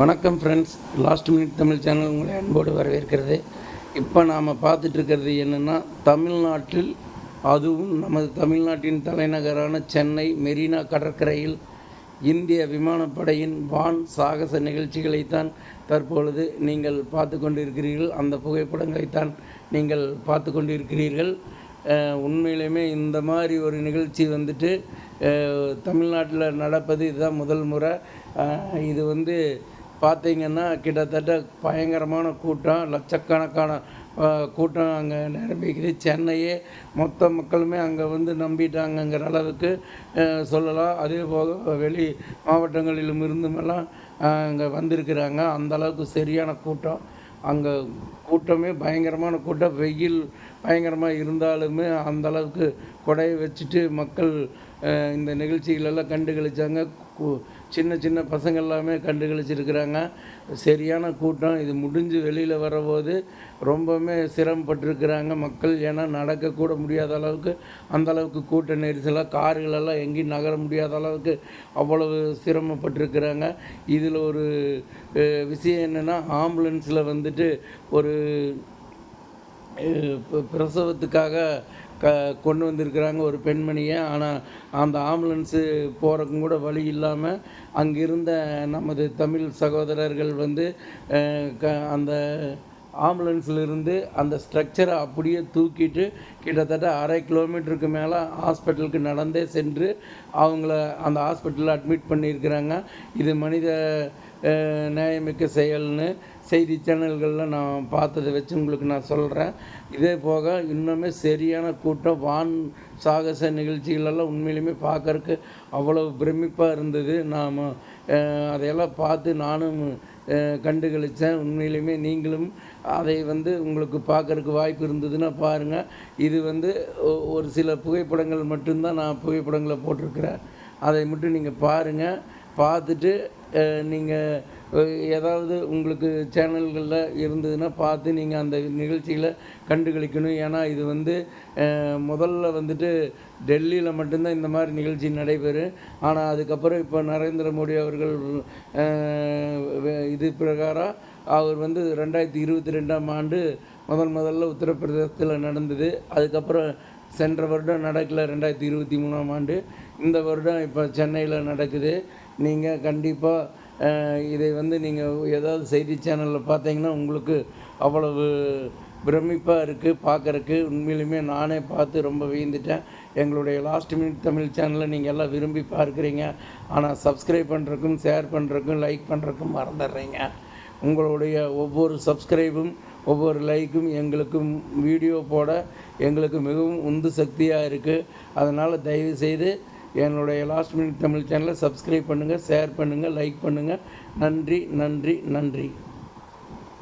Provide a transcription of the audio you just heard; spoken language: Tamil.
வணக்கம் friends last minute Tamil channel உங்களை அன்போடு வரவேற்கிறது. இப்போ நாம் பார்த்துட்ருக்கிறது என்னென்னா தமிழ்நாட்டில் அதுவும் நமது தமிழ்நாட்டின் தலைநகரான சென்னை மெரினா கடற்கரையில் இந்திய விமானப்படையின் வான் சாகச நிகழ்ச்சிகளைத்தான் தற்பொழுது நீங்கள் பார்த்து கொண்டிருக்கிறீர்கள். அந்த புகைப்படங்களைத்தான் நீங்கள் பார்த்து கொண்டிருக்கிறீர்கள். உண்மையிலுமே இந்த மாதிரி ஒரு நிகழ்ச்சி வந்துட்டு தமிழ்நாட்டில் நடப்பது இதுதான் முதல் முறை. இது வந்து பார்த்தீங்கன்னா கிட்டத்தட்ட பயங்கரமான கூட்டம் லட்சக்கணக்கான கூட்டம் அங்கே நிரம்பிக்குது. சென்னையே மொத்த மக்களுமே அங்கே வந்து நம்பிட்டாங்கங்கிற அளவுக்கு சொல்லலாம். அதே போக வெளி மாவட்டங்களிலும் இருந்துமெல்லாம் அங்கே வந்திருக்கிறாங்க. அந்த அளவுக்கு சரியான கூட்டம். அங்கே கூட்டமே பயங்கரமான கூட்டம். வெயில் பயங்கரமாக இருந்தாலுமே அந்தளவுக்கு கொடையை வச்சுட்டு மக்கள் இந்த நிகழ்ச்சிகளெல்லாம் கண்டு கழிச்சாங்க. சின்ன சின்ன பசங்க எல்லாமே கண்டு கழிச்சிருக்கிறாங்க. சரியான கூட்டம். இது முடிஞ்சு வெளியில் வரபோது ரொம்பவுமே சிரமப்பட்டிருக்கிறாங்க மக்கள். ஏன்னா நடக்கக்கூட முடியாத அளவுக்கு அந்த அளவுக்கு கூட்ட நெரிசலாக கார்களெல்லாம் எங்கேயும் நகர முடியாத அளவுக்கு அவ்வளவு சிரமப்பட்டிருக்கிறாங்க இதில் ஒரு விஷயம் என்னென்னா ஆம்புலன்ஸில் வந்துட்டு ஒரு ப- பிரசவத்துக்காக க கொண்டு வந்திருக்கிறாங்க ஒரு பெண்மணியை. ஆனால் அந்த ஆம்புலன்ஸு போகிறக்கும் கூட வழி இல்லாமல் அங்கிருந்த நமது தமிழ் சகோதரர்கள் வந்து க அந்த ஆம்புலன்ஸ்லேருந்து அந்த ஸ்ட்ரக்சரை அப்படியே தூக்கிட்டு கிட்டத்தட்ட அரை கிலோமீட்டருக்கு மேலே ஹாஸ்பிட்டலுக்கு நடந்தே சென்று அவங்கள அந்த ஹாஸ்பிட்டலில் அட்மிட் பண்ணியிருக்கிறாங்க. இது மனித நியாயமிக்க செயல்னு செய்தி சேனல்களில் நான் பார்த்ததை வச்சு உங்களுக்கு நான் சொல்கிறேன். இதே போக இன்னுமே சரியான கூட்டம் வான் சாகச நிகழ்ச்சிகளெல்லாம் உண்மையிலுமே பார்க்கறக்கு அவ்வளவு பிரமிப்பாக இருந்தது. நாம் அதையெல்லாம் பார்த்து நானும் அஹ், கண்டு உண்மையிலுமே நீங்களும் அதை வந்து உங்களுக்கு பார்க்கறக்கு வாய்ப்பு இருந்ததுன்னா பாருங்கள் இது வந்து ஒ- ஒரு சில புகைப்படங்கள் மட்டும்தான் நான் புகைப்படங்களை போட்டிருக்கிறேன். அதை மட்டும் நீங்கள் பாருங்கள் பார்த்துட்டு நீங்கள் ஏதாவது உங்களுக்கு சேனல்களில் இருந்ததுன்னா பார்த்து நீங்கள் அந்த நிகழ்ச்சிகளை கண்டுகளிக்கணும். ஏன்னா இது வந்து முதல்ல வந்துட்டு டெல்லியில் மட்டும்தான் இந்த மாதிரி நிகழ்ச்சி நடைபெறும். ஆனால் அதுக்கப்புறம் இப்போ நரேந்திர மோடி அவர்கள் இது பிரகாரம் அவர் வந்து ரெண்டாயிரத்தி இருபத்தி ரெண்டாம் ஆண்டு முதல் முதல்ல உத்தரப்பிரதேசத்தில் நடந்தது. அதுக்கப்புறம் சென்ற வருடம் நடக்கல ரெண்டாயிரத்தி இருபத்தி மூணாம் ஆண்டு. இந்த வருடம் இப்போ சென்னையில் நடக்குது. நீங்கள் கண்டிப்பாக இதை வந்து நீங்கள் ஏதாவது செய்தி சேனலில் பார்த்தீங்கன்னா உங்களுக்கு அவ்வளவு பிரமிப்பாக இருக்குது பார்க்கறக்கு உண்மையிலுமே நானே பார்த்து ரொம்ப வியந்துட்டேன். எங்களுடைய லாஸ்ட் மினிட் தமிழ் சேனலை நீங்கள் எல்லாம் விரும்பி பார்க்குறீங்க. ஆனால் சப்ஸ்கிரைப் பண்ணுறக்கும் ஷேர் பண்ணுறக்கும் லைக் பண்ணுறக்கும் மறந்துடுறீங்க. உங்களுடைய ஒவ்வொரு சப்ஸ்கிரைபும் ஒவ்வொரு லைக்கும் எங்களுக்கும் வீடியோ போட எங்களுக்கு மிகவும் உந்து சக்தியாக இருக்குது அதனால் தயவு செய்து என்னுடைய லாஸ்ட் மினிட் தமிழ் சேனலை சப்ஸ்கிரைப் பண்ணுங்கள் ஷேர் பண்ணுங்கள் லைக் பண்ணுங்கள் நன்றி நன்றி நன்றி.